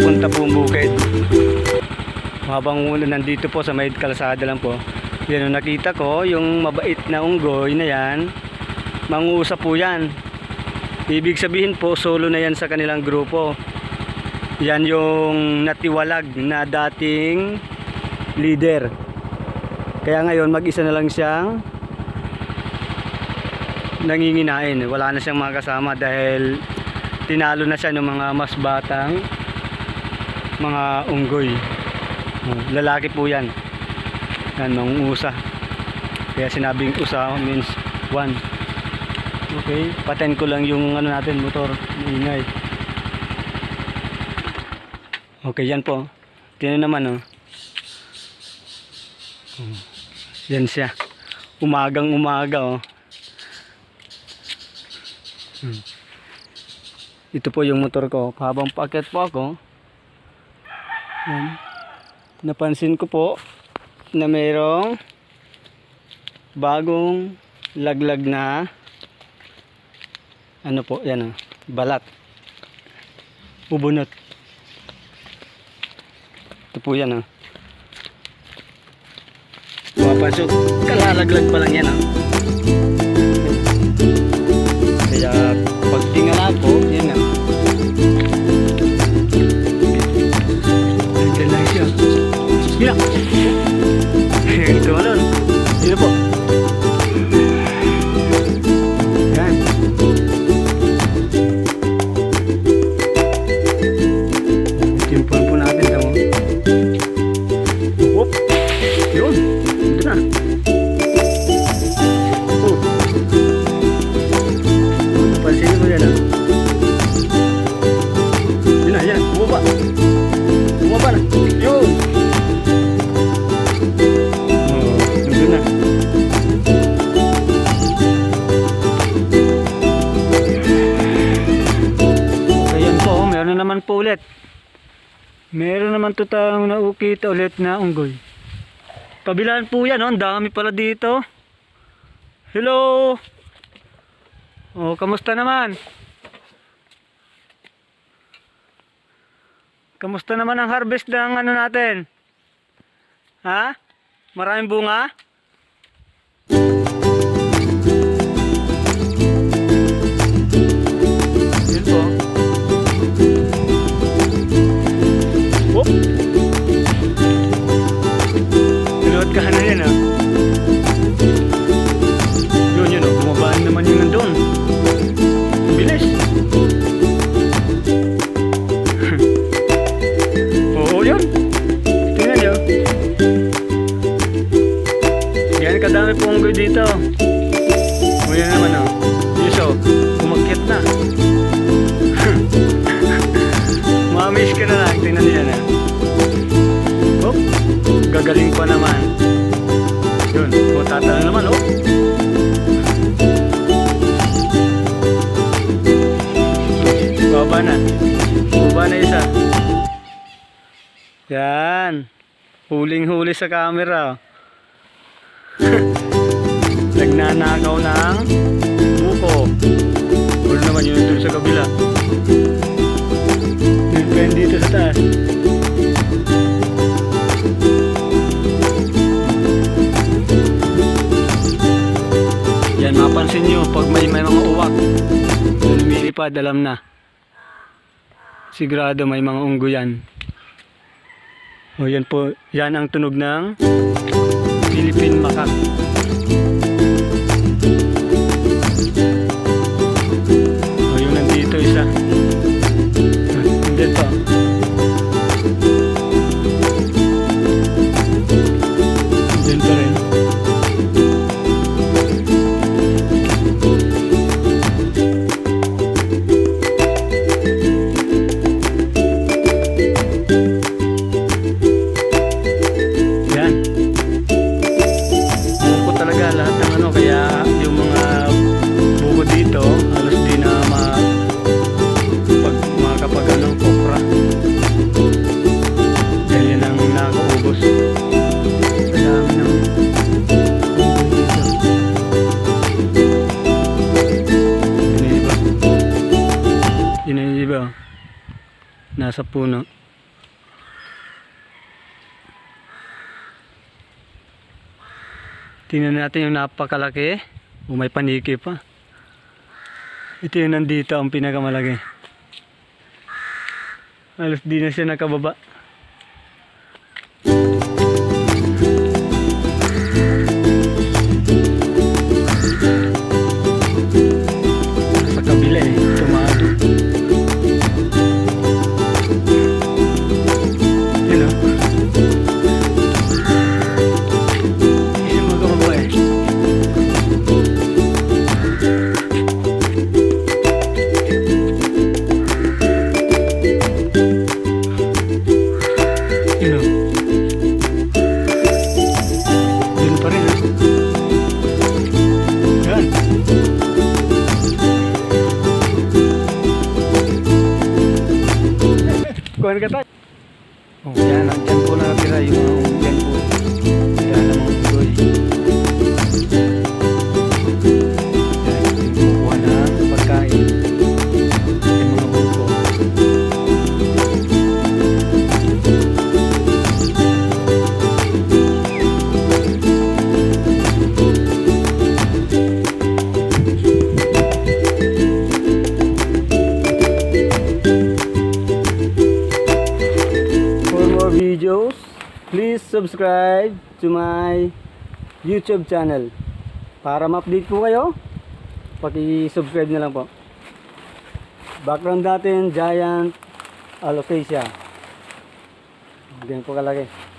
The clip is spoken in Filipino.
papunta pong bukid. Habang nandito po sa may kalsada lang po. Yan yung nakita ko, yung mabait na unggoy na yan, manguusap po yan. Ibig sabihin po, solo na yan sa kanilang grupo. Yan yung natiwalag na dating leader. Kaya ngayon, mag-isa na lang siyang nanginginain. Wala na siyang mga kasama dahil tinalo na siya ng mga mas batang mga unggoy. Oh, Lalaki po yan. Yan, usa. Kaya sinabing usa means one. Okay, paten ko lang yung ano natin, motor. Ingay. Okay, yan po. Tingnan naman, oh. Hmm. Yan siya. Umagang umaga, oh. Hmm. Ito po yung motor ko. Habang packet po ako, yan. Napansin ko po na mayroong bagong laglag na ano po, yan oh, balat. Ubunot. Ito po yan oh. Mapasok, kalalaglag pa lang yan oh. Kaya pag tingala yan Yan Meron naman to tayong naukita ulit na unggoy. Kabilaan po yan, oh. ang dami pala dito. Hello! Oh, kamusta naman? Kamusta naman ang harvest ng ano natin? Ha? Maraming bunga? Lang. Tingnan niya na. Oh, gagaling pa naman. Yun, o tatalo naman oh. Baba na. Baba na isa. Yan. Huling-huli sa camera. oh. Nagnanakaw ng buko. Wala naman yun dun sa kabila. Yun dito sa Yan, mapansin nyo, pag may, may mga uwak, lumilipad, alam na. Sigurado may mga unggo yan. O yan po, yan ang tunog ng Philippine Macaque. okra dahil yan ang nakaubos sa dami ng nasa puno. Tingnan natin yung napakalaki. O may paniki pa. Ito yung nandito ang pinakamalaki. Halos di na siya nakababa. Kuhan ka tayo. Oh, yan. Diyan po nakatira yung dyan po. Subscribe to my YouTube channel. Para ma-update po kayo, paki-subscribe na lang po. Background natin, giant alocasia. Ganyan po kalaki.